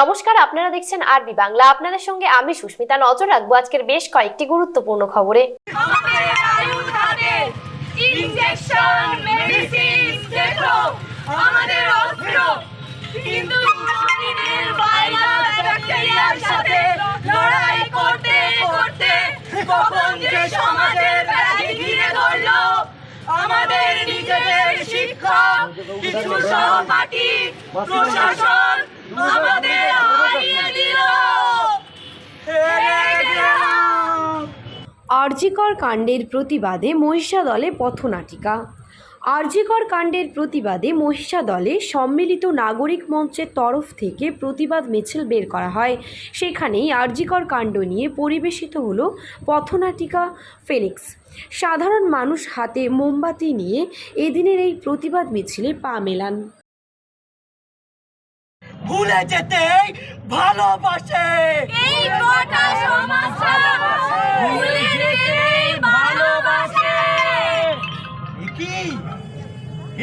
নমস্কার, আপনারা দেখছেন আরবি বাংলা। আপনাদের সঙ্গে আমি সুস্মিতা। নজর রাখব আজকের বেশ কয়েকটি গুরুত্বপূর্ণ খবরে। আমাদের নিজেদের শিক্ষক কিছু সহপাঠী, প্রশাসন, আমাদের আরজিকর কাণ্ডের প্রতিবাদে মহিষা দলে পথনাটিকা। আরজিকর কাণ্ডের প্রতিবাদে মহিষা দলে সম্মিলিত নাগরিক মঞ্চের তরফ থেকে প্রতিবাদ মিছিল বের করা হয়। সেখানেই আরজিকর কাণ্ড নিয়ে পরিবেশিত হলো পথনাটিকা ফেনিক্স সাধারণ মানুষ হাতে মোমবাতি নিয়ে এদিনের এই প্রতিবাদ মিছিলে পা মেলান। ভুলে যেতেই ভালোবাসে।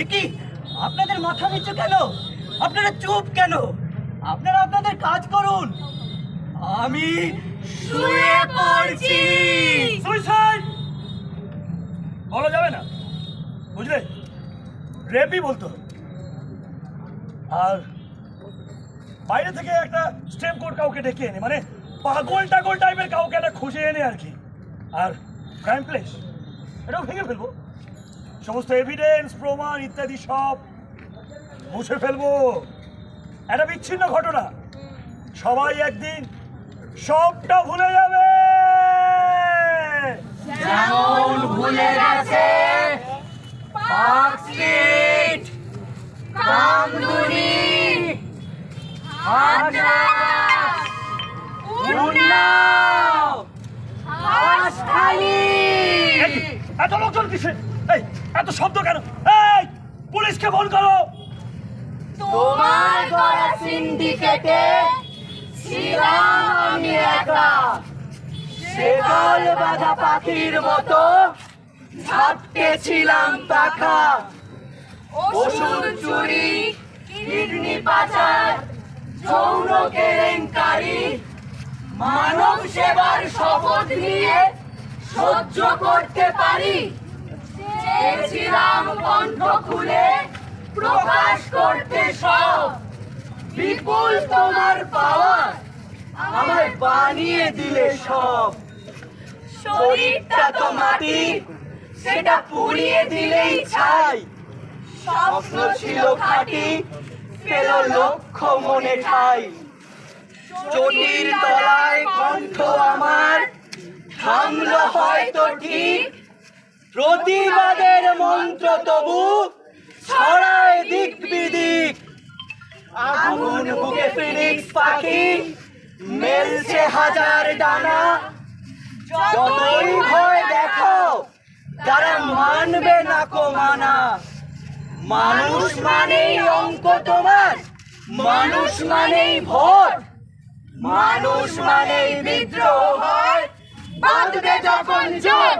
কি? আপনাদের মাথা নিচু কেন? আপনারা চুপ কেন? আপনারা আপনাদের কাজ করুন। আমি শুয়ে পড়ছি। সুইসাইড বলা যাবে না। বুঝলে? রেপই বলতে হবে। আর বাইরে থেকে একটা স্টেম কোড কাউকে ডেকে এনে মানে পাগল টাগল টাইপের কাউকে একটা খুঁজে এনে আর কি। আর ক্রাইম প্লেস এটাও ভেঙে ফেলব। সমস্ত এভিডেন্স প্রমাণ ইত্যাদি সব মুছে ফেলব। একটা বিচ্ছিন্ন ঘটনা। সবাই একদিন সবটা ভুলে যাবে। ভুলে গেছে এত লোকজন কিসে এত শব্দ কেন? এই, পুলিশকে ফোন করো। তোমার করা সিন্ডিকেটে ছিলাম আমি একা। সেগল বাঁধা পাখির মতো ঝাপটে ছিলাম পাখা। ওষুধ, চুরি, কিডনি পাচার যৌন কেলেঙ্কারি মানব সেবার শপথ নিয়ে সহ্য করতে পারি। চেয়েছিলাম কণ্ঠ খুলে প্রকাশ করতে সব। বিপুল তোমার পাওয়ার আমায় বানিয়ে দিলে সব। শরীরটা তো মাটি সেটা পুড়িয়ে দিলেই ছাই। স্বপ্ন ছিল খাটি পেল লক্ষ্য মনে ঠাই। চটির তলায় কণ্ঠ আমার, থামলো হয়তো ঠিক প্রতিবাদের মন্ত্র তবু ছড়ায় দিক বিদিক আগুন বুকে ফিনিক্স পাখি, মেলছে হাজার ডানা। যতই ভয় দেখো, তারা মানবে না কো মানা। মানুষ মানেই অঙ্ক তোমার, মানুষ মানেই ভোট। মানুষ মানেই বিদ্রোহ হয়, বাঁধবে যখন জোট।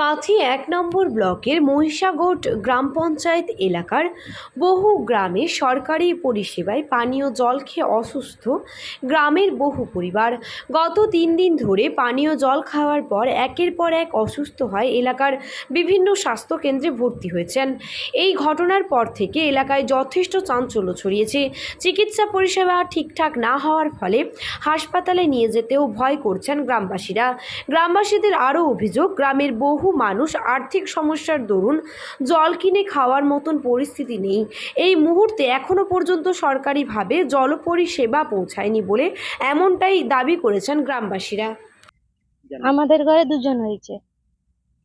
কাথি এক নম্বর ব্লকের মহিষাগোট গ্রাম পঞ্চায়েত এলাকার বহু গ্রামে সরকারি পরিষেবায় পানীয় জল খেয়ে অসুস্থ গ্রামের বহু পরিবার। গত তিন দিন ধরে পানীয় জল খাওয়ার পর একের পর এক অসুস্থ হয় এলাকার বিভিন্ন স্বাস্থ্যকেন্দ্রে ভর্তি হয়েছেন। এই ঘটনার পর থেকে এলাকায় যথেষ্ট চাঞ্চল্য ছড়িয়েছে। চিকিৎসা পরিষেবা ঠিকঠাক না হওয়ার ফলে হাসপাতালে নিয়ে যেতেও ভয় করছেন গ্রামবাসীরা। গ্রামবাসীদের আরও অভিযোগ, গ্রামের বহু মানুষ আর্থিক সমস্যার দরুন জল কিনে খাওয়ার মতন পরিস্থিতি নেই। এই মুহূর্তে এখনও পর্যন্ত সরকারিভাবে জল পরিষেবা পৌঁছায়নি বলে এমনটাই দাবি করেছেন গ্রামবাসীরা। আমাদের ঘরে দুজন হয়েছে।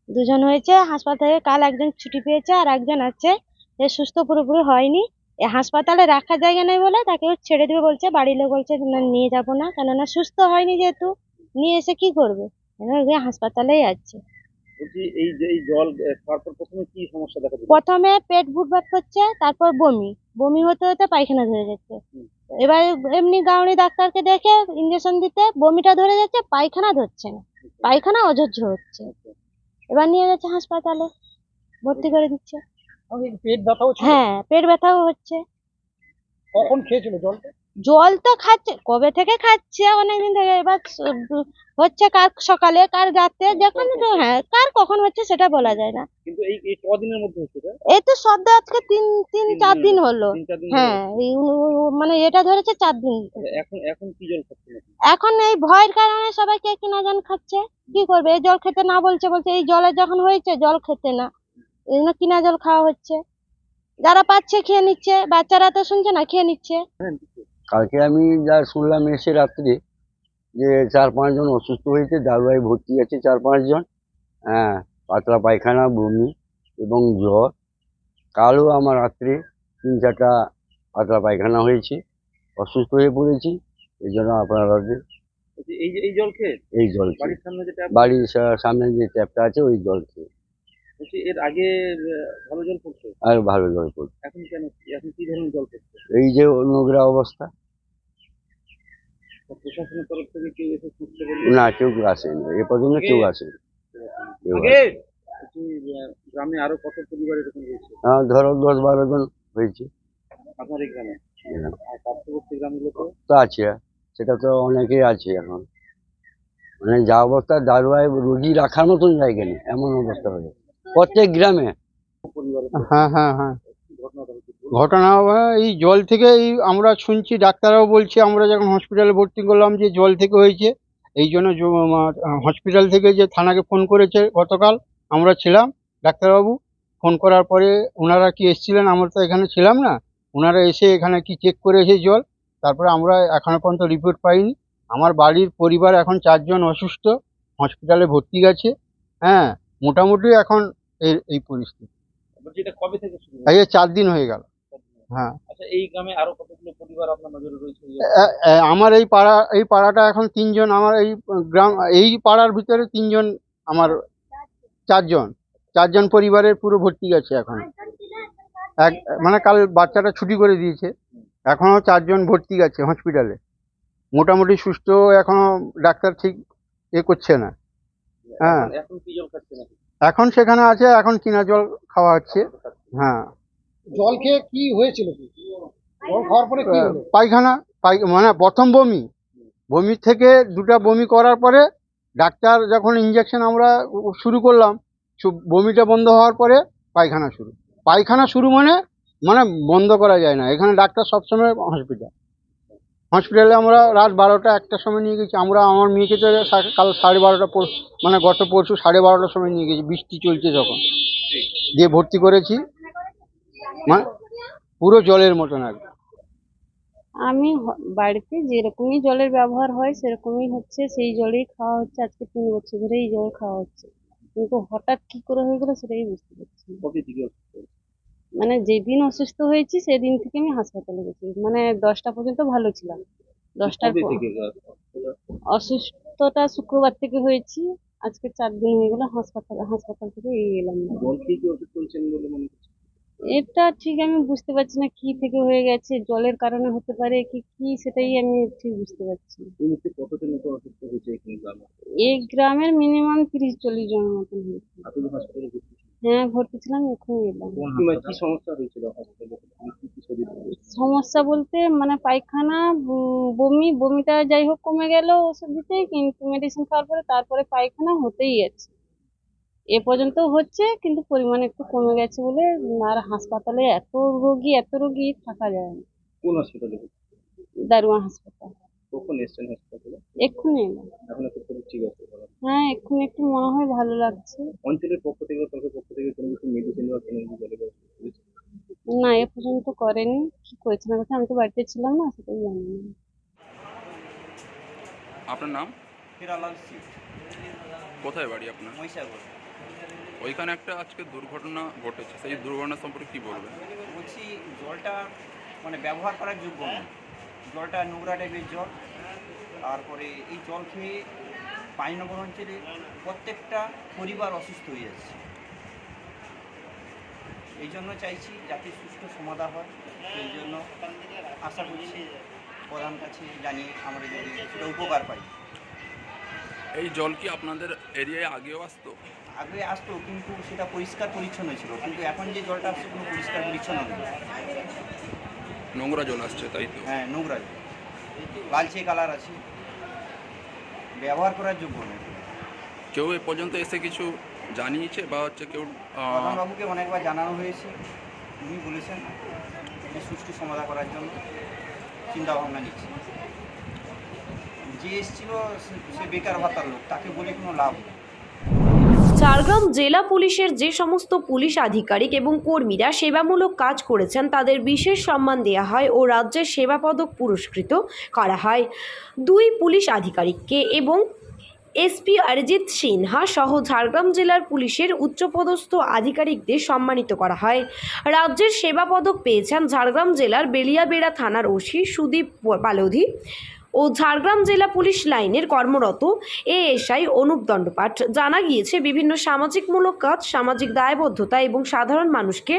দুজন হয়েছে, হাসপাতালে কাল একজন ছুটি পেয়েছে আর একজন আছে, এ সুস্থ পুরোপুরি হয়নি। এ হাসপাতালে রাখার জায়গা নেই বলে তাকে ছেড়ে দেবে বলছে, বাড়ির লোক বলছে, না, নিয়ে যাব না। কেননা সুস্থ হয়নি যেহেতু, নিয়ে এসে কি করবে? হাসপাতালেই আছে। বলছি এই যে এই জল খাওয়ার পর প্রথমে কি সমস্যা দেখা দিল? প্রথমে পেট ভুটভাট করছে তারপর বমি। বমি হতে হতে পায়খানা ধরে যাচ্ছে। এবার এমনি গাউনি ডাক্তারকে দেখে ইঞ্জেকশন দিতে বমিটা ধরে যাচ্ছে পায়খানা ধরছে না। পায়খানা অজহ্য হচ্ছে। এবার নিয়ে গেছে হাসপাতালে ভর্তি করে দিচ্ছে। পেট ব্যথাও হ্যাঁ পেট ব্যথাও হচ্ছে। কখন খেয়েছিল জলটা? জল তো খাচ্ছে কবে থেকে খাচ্ছে অনেকদিন থেকে এবার হচ্ছে কার সকালে কার রাতে যখন হ্যাঁ কার কখন হচ্ছে সেটা বলা যায় না। কিন্তু এই এই কদিনের মধ্যে হচ্ছে এই তো সদ্য আজকে তিন তিন চার দিন হলো। হ্যাঁ মানে এটা ধরেছে চার দিন। এখন এখন কি জল খাচ্ছে এখন এই ভয়ের কারণে সবাইকে কিনা জান খাচ্ছে কি করবে? এই জল খেতে না বলছে বলছে এই জলে যখন হয়েছে জল খেতে না। এই জন্য কিনা জল খাওয়া হচ্ছে? যারা পাচ্ছে খেয়ে নিচ্ছে বাচ্চারা তো শুনছে না খেয়ে নিচ্ছে। কালকে আমি যা শুনলাম এসে রাত্রে যে চার পাঁচজন অসুস্থ হয়েছে দারুয়ায় ভর্তি আছে চার পাঁচজন হ্যাঁ পাতলা পায়খানা বমি এবং জ্বর। কালও আমার রাত্রে তিন চারটা পাতলা পায়খানা হয়েছে। অসুস্থ হয়ে পড়েছি এই জন্য আপনাদের বলছি, এই যে এই জল খেয়ে এই জল বাড়ির সামনে যে ট্যাপটা? আছে ওই জল খেয়ে বলছি এর আগে ভালো জল পড়তো আর ভালো জল পড়ছে। এখন কেন এখন কি ধরনের জল পড়ছে? এই যে নোংরা অবস্থা। প্রশাসনের তরফ থেকে কেউ এসে বলে? না কেউ আসেনি। এ পর্যন্ত কেউ আসেনি। গ্রামে আরও কত পরিবার এরকম রয়েছে হ্যাঁ, ধরো দশ বারো জন হয়েছে। আপনার এই গ্রামে? হ্যাঁ। আর পার্শ্ববর্তী গ্রামগুলো তো? আছে। সেটা তো অনেকেই আছে এখন। মানে যা অবস্থা দারুয়ায় রুগী রাখার মতন জায়গা নেই। এমন অবস্থা হয়ে গেছে। প্রত্যেক গ্রামে। হ্যাঁ হ্যাঁ হ্যাঁ। ঘটনা এই জল থেকে এই আমরা শুনছি, ডাক্তাররাও বলছে, আমরা যখন হসপিটালে ভর্তি করলাম যে জল থেকে হয়েছে, এই জন্য হসপিটাল থেকে যে থানাকে ফোন করেছে গতকাল, আমরা ছিলাম, ডাক্তারবাবু ফোন করার পরে ওনারা কি এসেছিলেন, আমরা তো এখানে ছিলাম না, ওনারা এসে এখানে কি চেক করেছে জল, তারপরে আমরা এখনও পর্যন্ত রিপোর্ট পাইনি। আমার বাড়ির পরিবার এখন চারজন অসুস্থ হসপিটালে ভর্তি গেছে হ্যাঁ মোটামুটি এখন এই এই পরিস্থিতি। এটা কবে থেকে শুরু এই চার দিন হয়ে গেল। হ্যাঁ। আচ্ছা এই গ্রামে আরও কতগুলো পরিবার আপনার নজরে রয়েছে? এ- এ- আমার এই পাড়া এই পাড়াটা এখন তিনজন আমার এই গ্রাম এই পাড়ার ভিতরে তিনজন আমার চারজন। চারজন পরিবারের পুরো ভর্তি গেছে এখন। এক মানে কাল বাচ্চাটা ছুটি করে দিয়েছে। এখনও চারজন ভর্তি গেছে হসপিটালে। মোটামুটি সুস্থ এখনও ডাক্তার ঠিক এ করছে না। হ্যাঁ। এখন- এখন কি জল খাচ্ছে নাকি? এখন সেখানে আছে এখন কিনা জল খাওয়া হচ্ছে। হ্যাঁ। জল খেয়ে কি হয়েছিল? কি জল খাওয়ার পরে কি হলো? পায়খানা পাই মানে প্রথম বমি। বমি থেকে দুটা বমি করার পরে ডাক্তার যখন ইঞ্জেকশন আমরা শুরু করলাম বমিটা বন্ধ হওয়ার পরে পায়খানা শুরু। পায়খানা শুরু মানে মানে বন্ধ করা যায় না। এখানে ডাক্তার সবসময় হসপিটাল হসপিটালে আমরা রাত বারোটা একটার সময় নিয়ে গেছি। আমরা আমার মেয়েকে তো কাল সাড়ে বারোটা মানে গত পরশু সাড়ে বারোটার সময় নিয়ে গেছি বৃষ্টি চলছে তখন। দিয়ে ভর্তি করেছি। মানে পুরো জলের মতন একদম আমি বাড়িতে যেরকমই জলের ব্যবহার হয় সেরকমই হচ্ছে সেই জলেই খাওয়া হচ্ছে। আজকে তিন বছর ধরে এই জল খাওয়া হচ্ছে। কিন্তু হঠাৎ কি করে হয়ে গেলো সেটাই বুঝতে পারছি মানে যেদিন অসুস্থ হয়েছি সেদিন থেকে আমি হাসপাতালে গেছি। মানে দশটা পর্যন্ত ভালো ছিলাম। দশটার পর। অসুস্থতা শুক্রবার থেকে হয়েছি। আজকে চার দিন হয়ে গেল হাসপাতাল হাসপাতাল থেকে এলাম। এটা ঠিক আমি বুঝতে পারছি না কি থেকে হয়ে গেছে জলের কারণে হতে পারে কি কি সেটাই আমি ঠিক বুঝতে পারছি এই গ্রামের মিনিমাম তিরিশ চল্লিশ জনের মতন হয়েছে। হ্যাঁ ভর্তি ছিলাম এখন এলাম কি সমস্যা হয়েছিল সমস্যা বলতে মানে পায়খানা বমি বমিটা যাই হোক কমে গেল ওষুধ দিতে কিন্তু মেডিসিন খাওয়ার পরে তারপরে পায়খানা হতেই আছে। এ পর্যন্ত হচ্ছে কিন্তু পরিমাণ একটু কমে গেছে বলে আর হাসপাতালে এত রোগী এত রোগী থাকা যায় না। কোন হসপিটালে দারুয়া হাসপাতাল। কখন এসছেন হাসপাতালে? এক্ষুনি এলাম। এখন একটু শরীর ঠিক আছে হ্যাঁ এক্ষুনি একটু মনে হয় ভালো লাগছে। অঞ্চলের পক্ষ থেকে সরকারের পক্ষ থেকে কোনো কিছু মেডিসিন বা কোনো কিছু করেছে? না এ পর্যন্ত করেনি। কি করেছে না কথা আমি তো বাড়িতে ছিলাম না সেটাই জানি না। আপনার নাম? হিরালাল সিট কোথায় বাড়ি আপনার? মহিষাগর ওইখানে একটা আজকে দুর্ঘটনা ঘটেছে সেই দুর্ঘটনা সম্পর্কে কি বলবেন? বলছি জলটা মানে ব্যবহার করার যোগ্য নয় জলটা নোংরা টাইপের জল। তারপরে এই জল খেয়ে পাইনগর অঞ্চলে প্রত্যেকটা পরিবার অসুস্থ হয়ে যাচ্ছে। এই জন্য চাইছি যাতে সুষ্ঠু সমাধান হয়। সেই জন্য আশা করছি প্রধান কাছে জানিয়ে আমরা যদি কিছুটা উপকার পাই। এই জল কি আপনাদের এরিয়ায় আগেও আসতো? আগে আসতো কিন্তু সেটা পরিষ্কার পরিচ্ছন্ন ছিল। কিন্তু এখন যে জলটা আসছে কোনো পরিষ্কার পরিচ্ছন্ন নেই। নোংরা জল আসছে তাই তো? হ্যাঁ নোংরা জল লালচে কালার আছে। ব্যবহার করার যোগ্য নয়। কেউ এ পর্যন্ত এসে কিছু জানিয়েছে বা হচ্ছে কেউ আহ, প্রধানবাবুকে অনেকবার জানানো হয়েছে। উনি বলেছেন যে সুষ্ঠু সমাধান করার জন্য চিন্তাভাবনা নিচ্ছে। যে এসেছিল সে- সে বেকার ভাতার লোক তাকে বলে কোনো লাভ নেই। ঝাড়গ্রাম জেলা পুলিশের যে সমস্ত পুলিশ আধিকারিক এবং কর্মীরা সেবামূলক কাজ করেছেন, তাদের বিশেষ সম্মান দেওয়া হয় ও রাজ্যের সেবা পদক পুরস্কৃত করা হয়। দুই পুলিশ আধিকারিককে এবং এসপি অরিজিৎ সিনহা সহ ঝাড়গ্রাম জেলার পুলিশের উচ্চপদস্থ আধিকারিকদের সম্মানিত করা হয়। রাজ্যের সেবা পদক পেয়েছেন ঝাড়গ্রাম জেলার বেলিয়াবেড়া থানার ওসি সুদীপ বালোধি ও ঝাড়গ্রাম জেলা পুলিশ লাইনের কর্মরত এএসআই অনুপ দণ্ডপাঠ। জানা গিয়েছে, বিভিন্ন সামাজিকমূলক কাজ, সামাজিক দায়বদ্ধতা এবং সাধারণ মানুষকে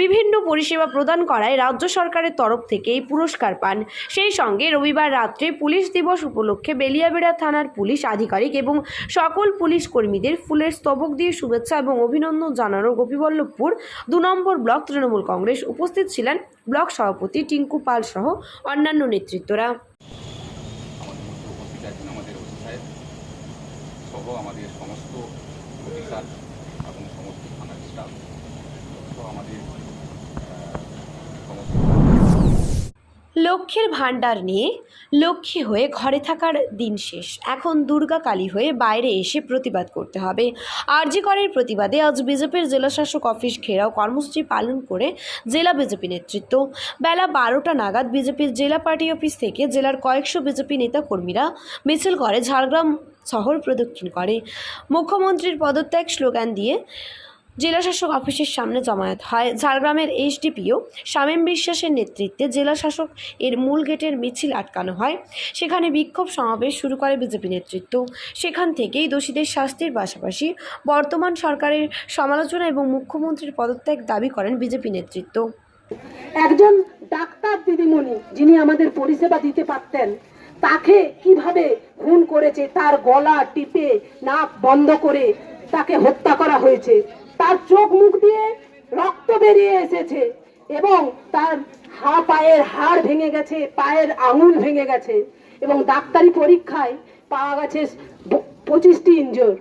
বিভিন্ন পরিষেবা প্রদান করায় রাজ্য সরকারের তরফ থেকে এই পুরস্কার পান। সেই সঙ্গে রবিবার রাত্রে পুলিশ দিবস উপলক্ষে বেলিয়াবেড়া থানার পুলিশ আধিকারিক এবং সকল পুলিশ কর্মীদের ফুলের স্তবক দিয়ে শুভেচ্ছা এবং অভিনন্দন জানানো গোপীবল্লভপুর দু নম্বর ব্লক তৃণমূল কংগ্রেস উপস্থিত ছিলেন ব্লক সভাপতি টিঙ্কু পাল সহ অন্যান্য নেতৃত্বরা আমাদের মধ্যে উপস্থিত আছেন আমাদের ওসি সাহেব সহ আমাদের সমস্ত অফিসার এবং সমস্ত থানার স্টাফ আমাদের লক্ষ্যের ভাণ্ডার নিয়ে লক্ষ্মী হয়ে ঘরে থাকার দিন শেষ। এখন দুর্গা কালী হয়ে বাইরে এসে প্রতিবাদ করতে হবে। আরজি করের প্রতিবাদে আজ বিজেপির জেলাশাসক অফিস ঘেরাও কর্মসূচি পালন করে জেলা বিজেপি নেতৃত্ব। বেলা বারোটা নাগাদ বিজেপির জেলা পার্টি অফিস থেকে জেলার কয়েকশো বিজেপি নেতাকর্মীরা মিছিল করে ঝাড়গ্রাম শহর প্রদক্ষিণ করে। মুখ্যমন্ত্রীর পদত্যাগ স্লোগান দিয়ে জেলাশাসক অফিসের সামনে জমায়েত হয়। ঝাড়গ্রামের এইচডিপিও শামীম বিশ্বাসের নেতৃত্বে জেলাশাসক এর মূল গেটের মিছিল আটকানো হয়। সেখানে বিক্ষোভ সমাবেশ শুরু করে বিজেপি নেতৃত্ব। সেখান থেকেই দোষীদের শাস্তির পাশাপাশি বর্তমান সরকারের সমালোচনা এবং মুখ্যমন্ত্রীর পদত্যাগ দাবি করেন বিজেপি নেতৃত্ব। একজন ডাক্তার দিদিমণি, যিনি আমাদের পরিষেবা দিতে পারতেন তাকে কীভাবে খুন করেছে, তার গলা টিপে, নাক বন্ধ করে তাকে হত্যা করা হয়েছে। তার চোখ মুখ দিয়ে রক্ত বেরিয়ে এসেছে এবং তার হা পায়ের হাড় ভেঙে গেছে, পায়ের আঙুল ভেঙে গেছে এবং ডাক্তারি পরীক্ষায় পাওয়া গেছে পঁচিশটি ইঞ্জোর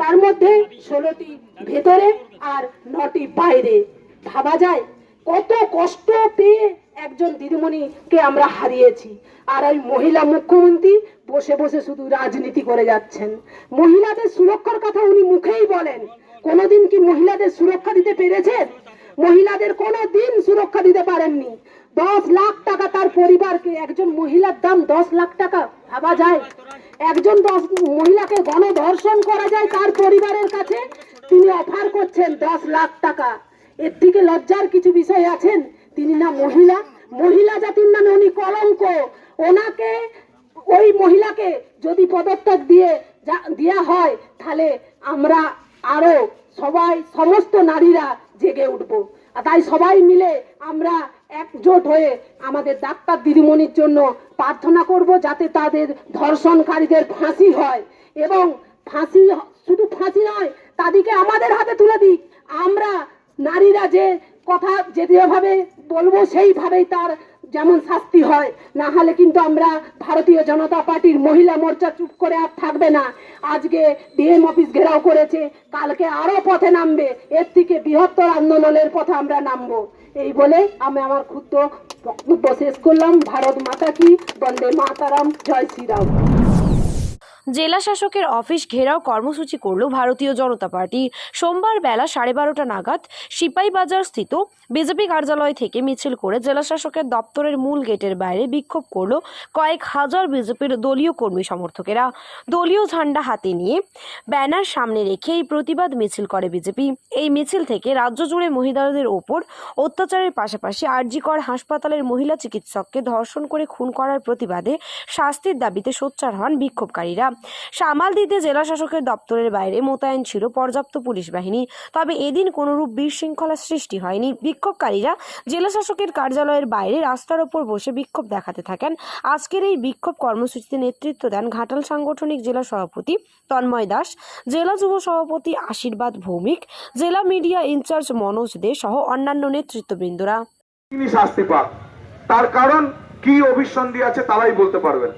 তার মধ্যে ষোলোটি ভেতরে আর নটি বাইরে। ভাবা যায় কত কষ্ট পেয়ে একজন দিদিমণিকে আমরা হারিয়েছি। আর ওই মহিলা মুখ্যমন্ত্রী বসে বসে শুধু রাজনীতি করে যাচ্ছেন। মহিলাদের সুরক্ষার কথা উনি মুখেই বলেন। কোনোদিন কি মহিলাদের সুরক্ষা দিতে পেরেছেন মহিলাদের কোনো দিন সুরক্ষা দিতে পারেননি। দশ লাখ টাকা তার পরিবারকে, একজন মহিলার দাম দশ লাখ টাকা, ভাবা যায়? একজন দশ মহিলাকে গণধর্ষণ করা যায় তার পরিবারের কাছে? তিনি অফার করছেন দশ লাখ টাকা। এর থেকে লজ্জার কিছু বিষয় আছেন? তিনি না মহিলা মহিলা জাতির নামে উনি কলঙ্ক। ওনাকে, ওই মহিলাকে যদি পদত্যাগ দিয়ে যা- দেয়া হয়, তাহলে আমরা আরও সবাই, সমস্ত নারীরা জেগে উঠবো। তাই সবাই মিলে আমরা একজোট হয়ে আমাদের ডাক্তার দিদিমণির জন্য প্রার্থনা করব যাতে তাদের ধর্ষণকারীদের ফাঁসি হয়। এবং ফাঁসি, শুধু ফাঁসি নয়, তাদেরকে আমাদের হাতে তুলে দিক। আমরা নারীরা যে কথা যেভাবে বলব, সেইভাবেই তার যেমন শাস্তি হয়। না হলে কিন্তু আমরা ভারতীয় জনতা পার্টির মহিলা মোর্চা চুপ করে আর থাকবে না। আজকে ডিএম অফিস ঘেরাও করেছে, কালকে আরও পথে নামবে। এর থেকে বৃহত্তর আন্দোলনের পথে আমরা নামবো। এই বলে আমি আমার ক্ষুদ্র বক্তব্য শেষ করলাম। ভারত মাতা কি? বন্দে মাতারাম। জয় শ্রীরাম। জেলা শাসকের অফিস ঘেরাও কর্মসূচি করল ভারতীয় জনতা পার্টি। সোমবার বেলা সাড়ে বারোটা নাগাদ সিপাহীবাজার স্থিত বিজেপি কার্যালয় থেকে মিছিল করে জেলা শাসকের দপ্তরের মূল গেটের বাইরে বিক্ষোভ করল কয়েক হাজার বিজেপির দলীয় কর্মী সমর্থকেরা। দলীয় ঝান্ডা হাতে নিয়ে ব্যানার সামনে রেখে এই প্রতিবাদ মিছিল করে বিজেপি। এই মিছিল থেকে রাজ্য জুড়ে মহিলাদের ওপর অত্যাচারের পাশাপাশি আরজিকর হাসপাতালের মহিলা চিকিৎসককে ধর্ষণ করে খুন করার প্রতিবাদে শাস্তির দাবিতে সোচ্চার হন বিক্ষোভকারীরা। সামাল দিতে জেলা শাসকের দপ্তরের বাইরে মোতায়েন ছিল পর্যাপ্ত পুলিশ বাহিনী। তবে এদিন কোনোরূপ বিশৃঙ্খলা সৃষ্টি হয়নি। বিক্ষোভকারীরা জেলা শাসকের কার্যালয়ের বাইরে রাস্তার ওপর বসে বিক্ষোভ দেখাতে থাকেন। আজকের এই বিক্ষোভ কর্মসূচিতে নেতৃত্ব দেন ঘাটাল সাংগঠনিক জেলা সভাপতি তন্ময় দাস, জেলা যুব সভাপতি আশীর্বাদ ভৌমিক, জেলা মিডিয়া ইনচার্জ মনোজ দে সহ অন্যান্য নেতৃত্ববৃন্দরা। তিনি শাস্তি পাক। তার কারণ কি অভিসন্ধি আছে তারাই বলতে পারবেন।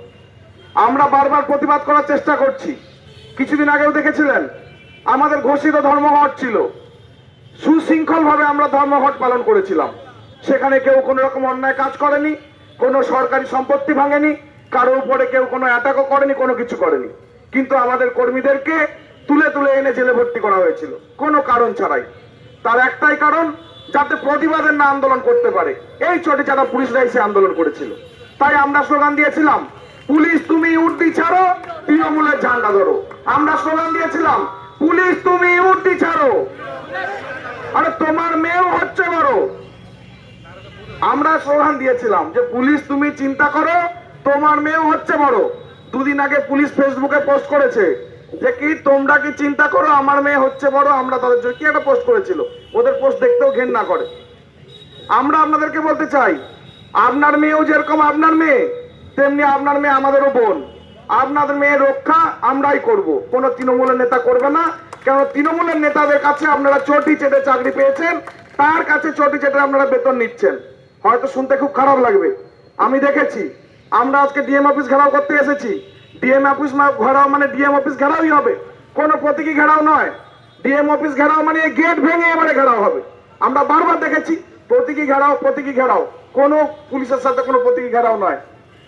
আমরা বারবার প্রতিবাদ করার চেষ্টা করছি। কিছুদিন আগেও দেখেছিলেন, আমাদের ঘোষিত ধর্মঘট ছিল। সুশৃঙ্খল ভাবে আমরা ধর্মঘট পালন করেছিলাম। সেখানে কেউ কোনো রকম অন্যায় কাজ করেনি, কোনো সরকারি সম্পত্তি ভাঙেনি কারও উপরে কেউ কোনো অ্যাটাকও করেনি, কোনো কিছু করেনি। কিন্তু আমাদের কর্মীদেরকে তুলে তুলে এনে জেলে ভর্তি করা হয়েছিল, কোনো কারণ ছাড়াই। তার একটাই কারণ, যাতে প্রতিবাদের না আন্দোলন করতে পারে। এই চটে যারা পুলিশরা এসে আন্দোলন করেছিল। তাই আমরা স্লোগান দিয়েছিলাম পুলিশ তুমি উর্দি ছাড়ো, তৃণমূলের ঝান্ডা ধরো। আমরা স্লোগান দিয়েছিলাম, পুলিশ তুমি উর্দি ছাড়ো। আরে তোমার মেয়েও হচ্ছে বড়। আমরা স্লোগান দিয়েছিলাম যে পুলিশ তুমি চিন্তা করো, তোমার মেয়েও হচ্ছে বড়। দুদিন আগে পুলিশ ফেসবুকে পোস্ট করেছে যে কি তোমরা কি চিন্তা করো, আমার মেয়ে হচ্ছে বড়, আমরা তাদের জন্য কি একটা পোস্ট করেছিল। ওদের পোস্ট দেখতেও ঘেন্না করে। আমরা আপনাদেরকে বলতে চাই, আপনার মেয়েও যেরকম আপনার মেয়ে তেমনি আপনার মেয়ে আমাদেরও বোন। আপনাদের মেয়ের রক্ষা আমরাই করব। কোনো তৃণমূলের নেতা করবে না। কেন তৃণমূলের নেতাদের কাছে আপনারা চটি চেটে চাকরি পেয়েছেন, তার কাছে চটি চেটে আপনারা বেতন নিচ্ছেন। হয়তো শুনতে খুব খারাপ লাগবে। আমি দেখেছি, আমরা আজকে ডিএম অফিস ঘেরাও করতে এসেছি। ডিএম অফিস ঘেরাও মানে ডিএম অফিস ঘেরাওই হবে। কোনো প্রতীকী ঘেরাও নয়। ডিএম অফিস ঘেরাও মানে গেট ভেঙে এবারে ঘেরাও হবে। আমরা বারবার দেখেছি, প্রতীকী ঘেরাও প্রতীকী ঘেরাও। কোনো পুলিশের সাথে কোনো প্রতীকী ঘেরাও নয়।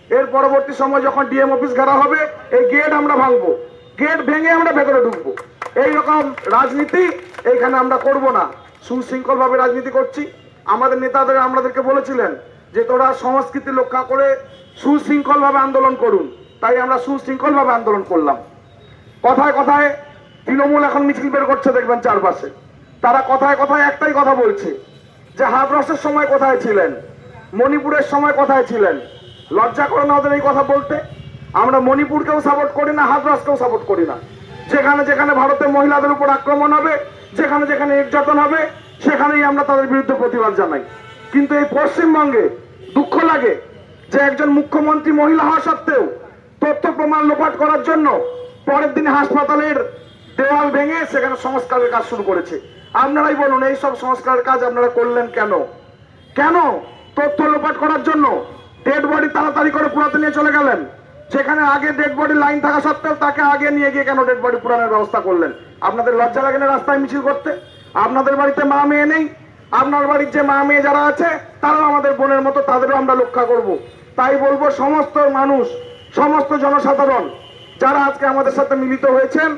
এর পরবর্তী সময় যখন ডিএম অফিস ঘেরা হবে, এই গেট আমরা ভাঙবো। গেট ভেঙে আমরা ভেতরে ঢুকবো। এইরকম রাজনীতি এইখানে আমরা করব না। সুশৃঙ্খলভাবে রাজনীতি করছি। আমাদের নেতাদের আমাদেরকে বলেছিলেন যে তোরা সংস্কৃতি রক্ষা করে সুশৃঙ্খলভাবে আন্দোলন করুন। তাই আমরা সুশৃঙ্খলভাবে আন্দোলন করলাম। কথায় কথায় তৃণমূল এখন মিছিল বের করছে, দেখবেন চারপাশে। তারা কথায় কথায় একটাই কথা বলছে যে হাতরসের সময় কোথায় ছিলেন? মণিপুরের সময় কোথায় ছিলেন? লজ্জা করে না ওদের এই কথা বলতে? আমরা মণিপুরকেও সাপোর্ট করি না হাতরসকেও সাপোর্ট করি না। যেখানে যেখানে ভারতের মহিলাদের উপর আক্রমণ হবে, যেখানে যেখানে নির্যাতন হবে, সেখানেই আমরা তাদের বিরুদ্ধে প্রতিবাদ জানাই। কিন্তু এই পশ্চিমবঙ্গে দুঃখ লাগে যে একজন মুখ্যমন্ত্রী মহিলা হওয়া সত্ত্বেও তথ্য প্রমাণ লোপাট করার জন্য পরের দিন হাসপাতালের দেওয়াল ভেঙে সেখানে সংস্কারের কাজ শুরু করেছে। আপনারাই বলুন, এই সব সংস্কারের কাজ আপনারা করলেন কেন? কেন তথ্য লোপাট করার জন্য ডেড বডি তাড়াতাড়ি করে পুরাতে নিয়ে চলে গেলেন। সেখানে আগে ডেড বডি লাইন থাকা সত্ত্বেও তাকে আগে নিয়ে গিয়ে কেন ডেড বডি পুরানোর ব্যবস্থা করলেন? আপনাদের লজ্জা লাগে রাস্তায় মিছিল করতে? আপনাদের বাড়িতে মা মেয়ে নেই? আপনার বাড়ির যে মা মেয়ে যারা আছে, তারাও আমাদের বোনের মতো, তাদেরও আমরা রক্ষা করব। তাই বলব সমস্ত মানুষ, সমস্ত জনসাধারণ, যারা আজকে আমাদের সাথে মিলিত হয়েছেন,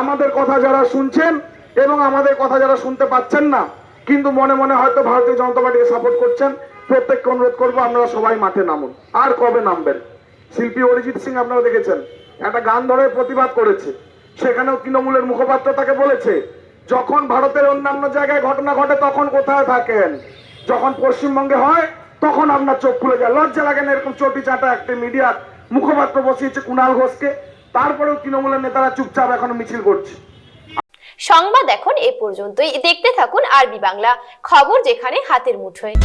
আমাদের কথা যারা শুনছেন এবং আমাদের কথা যারা শুনতে পাচ্ছেন না, কিন্তু মনে মনে হয়তো ভারতীয় জনতা পার্টিকে সাপোর্ট করছেন প্রত্যেককে অনুরোধ করব, আপনারা সবাই মাঠে নামুন। আর কবে নামবেন? শিল্পী অরিজিৎ সিং আপনারা দেখেছেন, একটা গান ধরে প্রতিবাদ করেছে। সেখানেও তৃণমূলের মুখপাত্র তাকে বলেছে, যখন ভারতের অন্যান্য জায়গায় ঘটনা ঘটে, তখন কোথায় থাকেন? যখন পশ্চিমবঙ্গে হয়, তখন আপনার চোখ খুলে যায়। লজ্জা লাগে না এরকম চটি চাটা একটা মিডিয়ার মুখপাত্র বসিয়েছে কুণাল ঘোষকে। তারপরেও তৃণমূলের নেতারা চুপচাপ এখনও মিছিল করছে। সংবাদ এখন এ পর্যন্তই। দেখতে থাকুন আরবি বাংলা। খবর যেখানে হাতের মুঠোয়।